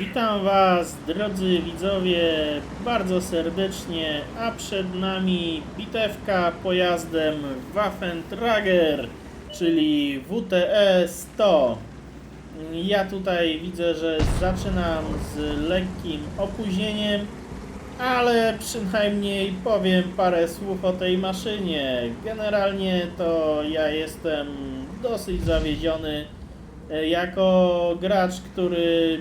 Witam Was, drodzy widzowie, bardzo serdecznie, a przed nami bitewka pojazdem Waffentrager, czyli WTE 100. Ja tutaj widzę, że zaczynam z lekkim opóźnieniem, ale przynajmniej powiem parę słów o tej maszynie. Generalnie to ja jestem dosyć zawiedziony e, jako gracz, który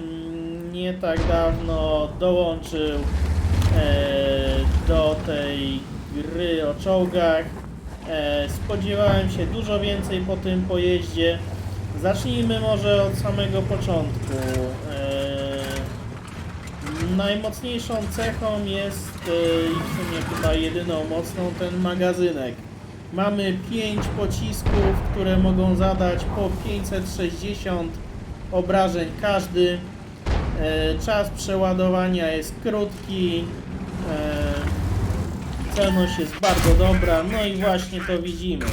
nie tak dawno dołączył e, do tej gry o czołgach. E, Spodziewałem się dużo więcej po tym pojeździe. Zacznijmy może od samego początku. E, Najmocniejszą cechą jest e, w sumie chyba jedyną mocną ten magazynek. Mamy 5 pocisków, które mogą zadać po 560 obrażeń każdy. E, Czas przeładowania jest krótki. e, Celność jest bardzo dobra. No i właśnie to widzimy.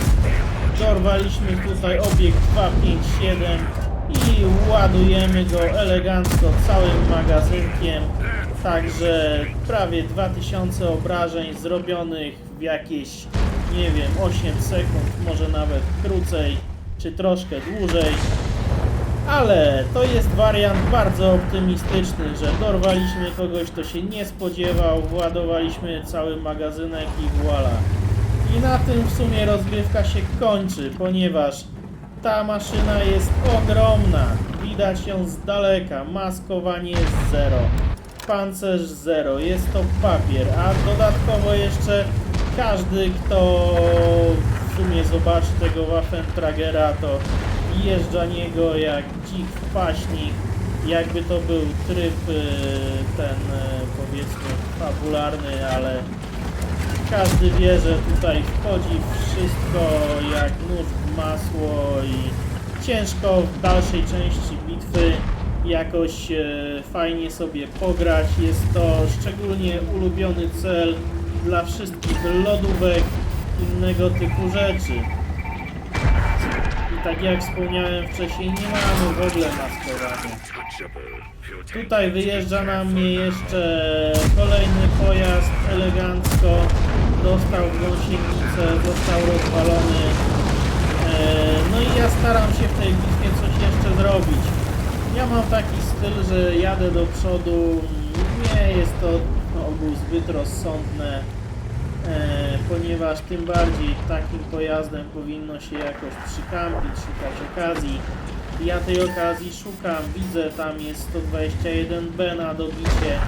Dorwaliśmy tutaj obiekt 257 i ładujemy go elegancko całym magazynkiem. Także prawie 2000 obrażeń zrobionych w jakieś, nie wiem, 8 sekund, może nawet krócej, czy troszkę dłużej. Ale to jest wariant bardzo optymistyczny, że dorwaliśmy kogoś, kto się nie spodziewał, władowaliśmy cały magazynek i voila. I na tym w sumie rozgrywka się kończy, ponieważ ta maszyna jest ogromna. Widać ją z daleka. Maskowanie jest zero. Pancerz zero. Jest to papier. A dodatkowo jeszcze każdy, kto w sumie zobaczy tego Waffentragera, to jeżdża niego jak dzik w paśnik. Jakby to był tryb y, ten y, powiedzmy fabularny, ale każdy wie, że tutaj wchodzi wszystko jak nóż w masło i ciężko w dalszej części bitwy jakoś e, fajnie sobie pograć. Jest to szczególnie ulubiony cel dla wszystkich lodówek, innego typu rzeczy. Tak jak wspomniałem wcześniej, nie mamy w ogóle maskowania. Tutaj wyjeżdża na mnie jeszcze kolejny pojazd elegancko. Dostał gąsienicę, został rozwalony. Eee, No i ja staram się w tej bitwie coś jeszcze zrobić. Ja mam taki styl, że jadę do przodu. Nie jest to ogół zbyt rozsądne, ponieważ tym bardziej takim pojazdem powinno się jakoś przykampić, szukać okazji. Ja tej okazji szukam, widzę tam jest 121B na dobicie.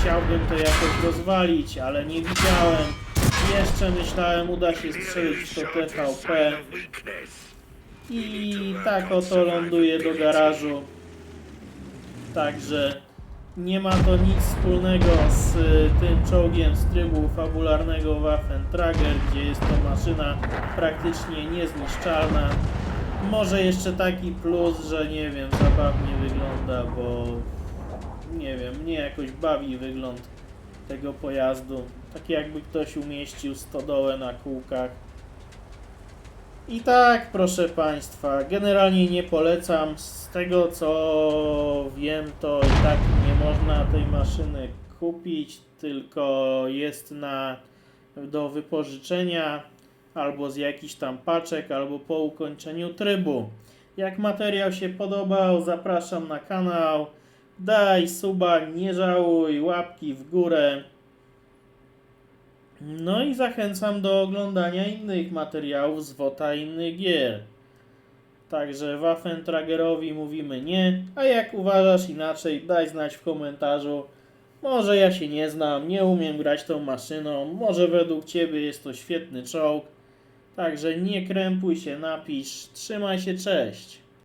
Chciałbym to jakoś rozwalić, ale nie widziałem. Jeszcze myślałem, uda się strzelić w to TVP. I tak oto ląduje do garażu. Także nie ma to nic wspólnego z y, tym czołgiem z trybu fabularnego Waffentrager, gdzie jest to maszyna praktycznie niezniszczalna. Może jeszcze taki plus, że nie wiem, zabawnie wygląda, bo nie wiem, mnie jakoś bawi wygląd tego pojazdu. Tak jakby ktoś umieścił stodołę na kółkach. I tak, proszę Państwa, generalnie nie polecam. Z tego co wiem, to i tak można tej maszyny kupić, tylko jest na do wypożyczenia albo z jakichś tam paczek, albo po ukończeniu trybu. Jak materiał się podobał, zapraszam na kanał. Daj suba, nie żałuj, łapki w górę. No i zachęcam do oglądania innych materiałów z WOTA innych gier. Także Waffentragerowi mówimy nie, a jak uważasz inaczej, daj znać w komentarzu. Może ja się nie znam, nie umiem grać tą maszyną, może według Ciebie jest to świetny czołg. Także nie krępuj się, napisz. Trzymaj się, cześć.